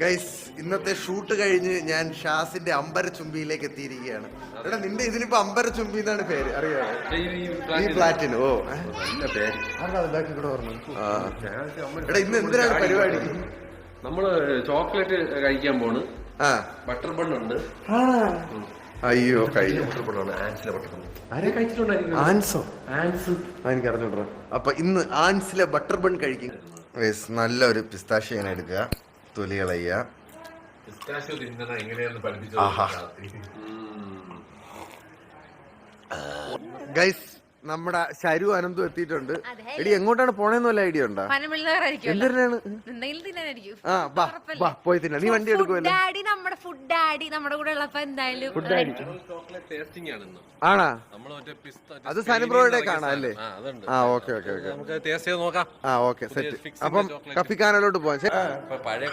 Guys ഇന്നത്തെ shoot കഴിഞ്ഞ് ഞാൻ ഷാസിന്റെ അമ്പരച്ചുംബിയിലേക്ക് എത്തിയിരിക്കുകയാണ്. എടാ നിന്റെ ഇതിലിപ്പോ അമ്പരച്ചുംബി എന്നാണ് പേര്? അറിയാമോ ഈ പ്ലാറ്റിന് ഓ. എടാ ഇന്ന് എന്തിനാണ് പരിപാടി? നമ്മൾ ചോക്ലേറ്റ് കഴിക്കാൻ പോണ്. ആ. ബട്ടർ ബൺ ഉണ്ട്. അയ്യോ കഴിഞ്ഞു ബട്ടർ ബൺ ആണ്. ആൻസിലെ ബട്ടർ ബൺ. ആരെ കഴിച്ചിട്ടുണ്ടായിരിക്കും ആൻസോ? ആൻസ്. ആ, എനിക്ക് അപ്പൊ ഇന്ന് ആൻസിലെ ബട്ടർ ബൺ കഴിക്കും. നല്ല നല്ലൊരു പിസ്താഷ്യ ഞാൻ എടുക്കുക. തൊലി കളയുക പിസ്താഷ്യോ പഠിപ്പിച്ചു. ഗൈസ് നമ്മുടെ ശരു അനന്തു എത്തിയിട്ടുണ്ട്. എടി എങ്ങോട്ടാണ് പോണേന്ന് വല്ല ഐഡിയ ഉണ്ടോ? എന്തിനാണ്? ആ ബാ ബാ പോയി തിന്നാ. നീ വണ്ടി എടുക്കുമല്ലോ ഡാഡി നമ്മുടെ ഫുഡ് ഡാഡി നമ്മുടെ കൂടെ ഉള്ളപ്പോ എന്തായാലും ചോക്ലേറ്റ് ടേസ്റ്റിംഗ് ആണ് ആണാ? നമ്മൾ പിസ്ത അത് സനുബ്രോയുടെ കാണാം അല്ലേ? ആ ഓക്കെ ഓക്കെ ഓക്കെ നമുക്ക് ടേസ്റ്റ് ചെയ്ത് നോക്കാം. ആ ഓക്കെ സെറ്റ് fix അപ്പം. കപ്പിക്കാനലോട്ട് പോവാം. പഴയ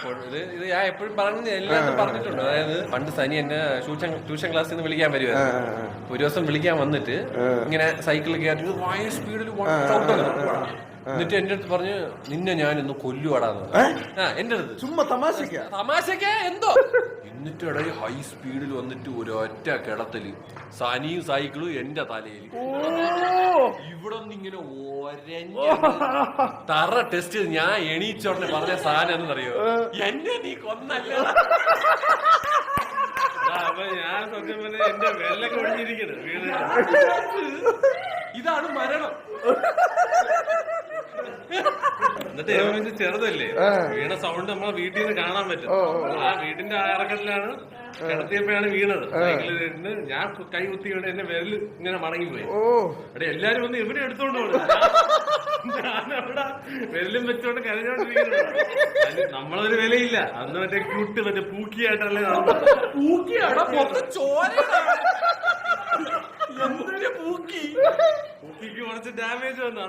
ഇത് ഞാൻ എപ്പോഴും പറഞ്ഞ എല്ലാവരും പറഞ്ഞിട്ടുണ്ട്. അതായത് പണ്ട് സനി എന്നെ ട്യൂഷൻ ട്യൂഷൻ ക്ലാസ്സിൽ നിന്ന് വിളിക്കാൻ വരുമായിരുന്നു ഒരു ദിവസം വിളിക്കാൻ വന്നിട്ട് ഇങ്ങനെ സൈക്കിളിൽ കയറി ഭയങ്കര സ്പീഡിൽ എന്നിട്ട് എന്റെ അടുത്ത് പറഞ്ഞു നിന്നെ ഞാൻ ഇന്ന് കൊല്ലുവാടാന്ന് പറഞ്ഞു. ആ എന്റെ അടുത്ത്. ചുമ്മാ തമാശക്ക. തമാശക്ക്? എന്തോ? എന്നിട്ട് ഇടയിൽ ഹൈ സ്പീഡിൽ വന്നിട്ട് ഒരൊറ്റ കിടത്തിൽ. സനിയും സൈക്കിളും എന്റെ തലയിൽ. ഇവിടെ നിന്ന് ഇങ്ങനെ ഒരഞ്ഞ തറ ടെസ്റ്റ് ചെയ്ത് ഞാൻ എണീച്ചോടനെ പറഞ്ഞ സാധനം എന്നറിയോ എന്നെ നീ കൊന്നല്ല. അപ്പൊ ഞാൻ സത്യം പറഞ്ഞ എന്റെ വെല്ലൊക്കെ വീട് ഇതാണ് മരണം. എന്നിട്ട് എവന്റെ ചെറുതല്ലേ? വീണ സൗണ്ട് നമ്മളെ വീട്ടിൽ നിന്ന് കാണാൻ പറ്റും. ആ വീടിന്റെ ആറക്കത്തിലാണ് കിടത്തിയപ്പോഴാണ് വീണത്. സൈക്കിളിൽ ഇരുന്ന് ഞാൻ കൈ കുത്തിയോടെ എന്റെ വിരൽ ഇങ്ങനെ മടങ്ങിപ്പോയി. പോയി അവിടെ എല്ലാരും വന്ന് ഇവരെ എടുത്തോണ്ട് പോകണം ഞാനവിടെ വിരലും വെച്ചോണ്ട് കരഞ്ഞോണ്ടിരിക്കുന്നത് നമ്മളൊരു വിലയില്ല. അന്ന് മറ്റേ ക്യൂട്ട് മറ്റേ പൂക്കിയായിട്ടല്ലേ നടന്നത്. ചോര എന്തിന്റെ കുറച്ച് ഡാമേജ് വന്നു.